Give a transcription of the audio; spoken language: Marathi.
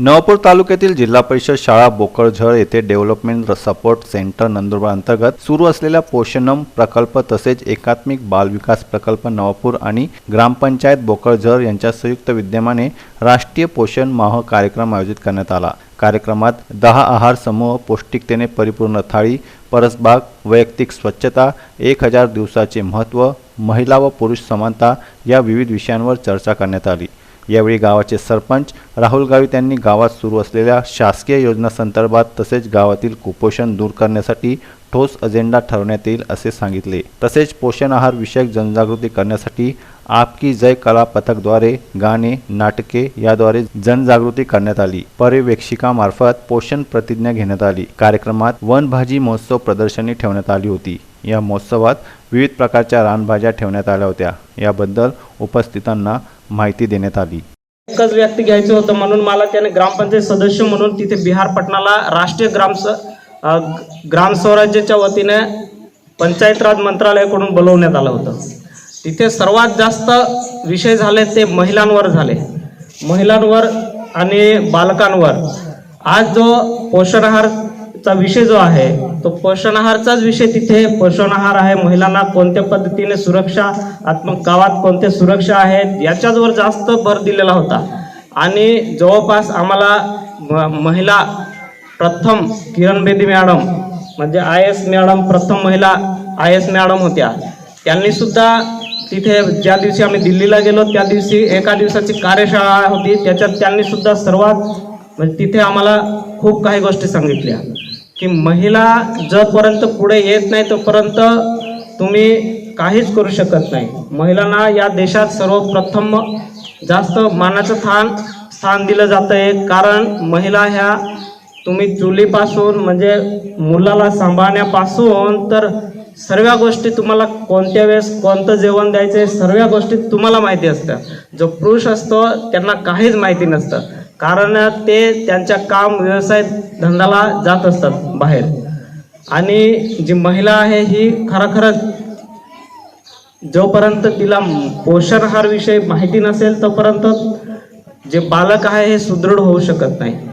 नवापूर तालुक्यातील जिल्हा परिषद शाळा बोकळझळ येथे डेव्हलपमेंट सपोर्ट सेंटर नंदुरबार अंतर्गत सुरू असलेल्या पोषणम प्रकल्प तसेच एकात्मिक बाल विकास प्रकल्प नवापूर आणि ग्रामपंचायत बोकळझळ यांच्या संयुक्त विद्यमाने राष्ट्रीय पोषण माह कार्यक्रम आयोजित करण्यात आला. कार्यक्रमात दहा आहार समूह पौष्टिकतेने परिपूर्ण थाळी परसबाग वैयक्तिक स्वच्छता एक हजार दिवसाचे महत्त्व महिला व पुरुष समानता या विविध विषयांवर चर्चा करण्यात आली. यावेळी गावाचे सरपंच राहुल गावित यांनी गावात सुरू असलेल्या शासकीय योजनांसंदर्भात तसेच गावातील कुपोषण दूर करण्यासाठी ठोस अजेंडा ठरवण्यात येईल असे सांगितले. तसेच पोषण आहार विषयक जनजागृती करण्यासाठी आपकी जय कला पथकद्वारे गाणे नाटके याद्वारे जनजागृती करण्यात आली. पर्यवेक्षिकामार्फत पोषण प्रतिज्ञा घेण्यात आली. कार्यक्रमात वनभाजी महोत्सव प्रदर्शनी ठेवण्यात आली होती. या महोत्सवात विविध प्रकारच्या रानभाज्या ठेवण्यात आल्या होत्या. याबद्दल उपस्थितांना माहिती देण्यात आली. एकच व्यक्ती घ्यायचं होतं म्हणून मला त्याने ग्रामपंचायत सदस्य म्हणून तिथे बिहार पटणाला राष्ट्रीय ग्राम ग्राम स्वराज्याच्या वतीने पंचायत राज मंत्रालयाकडून बोलवण्यात आलं होतं. तिथे सर्वात जास्त विषय झाले ते महिलांवर झाले. महिलांवर आणि बालकांवर. आज जो पोषण आहार चा विषय जो आहे तो पोषण आहारचाच विषय तिथे. पोषण आहार आहे महिलांना कोणत्या पद्धतीने सुरक्षा आत्म गावात कोणत्या सुरक्षा आहेत याच्याचवर जास्त भर दिलेला होता. आणि जवळपास आम्हाला म- महिला प्रथम किरण बेदी मॅडम म्हणजे आय एस मॅडम प्रथम महिला आय एस मॅडम होत्या. त्यांनी सुद्धा तिथे ज्या दिवशी आम्ही दिल्लीला गेलो त्या दिवशी एका दिवसाची कार्यशाळा होती. त्याच्यात त्यांनी सुद्धा सर्वात म्हणजे तिथे आम्हाला खूप काही गोष्टी सांगितल्या. की महिला जोपर्यंत पुढे येत नाही तोपर्यंत तुम्ही काहीच करू शकत नाही. महिलांना या देशात सर्वप्रथम जास्त मानाचं स्थान स्थान दिलं जातं आहे कारण महिला ह्या तुम्ही चुलीपासून म्हणजे मुलाला सांभाळण्यापासून तर सर्व गोष्टी तुम्हाला कोणत्या वेळेस कोणतं जेवण द्यायचं आहे सर्व गोष्टी तुम्हाला माहिती असतं जो पुरुष असतो त्यांना काहीच माहिती नसतं. कारण ते त्यांच्या काम व्यवसाय धंद्याला जात असतात बाहेर. आणि जी महिला आहे ही खरोखरच जोपर्यंत तिला पोषणहार विषयी माहिती नसेल तोपर्यंत जे बालक आहे हे सुदृढ होऊ शकत नाही.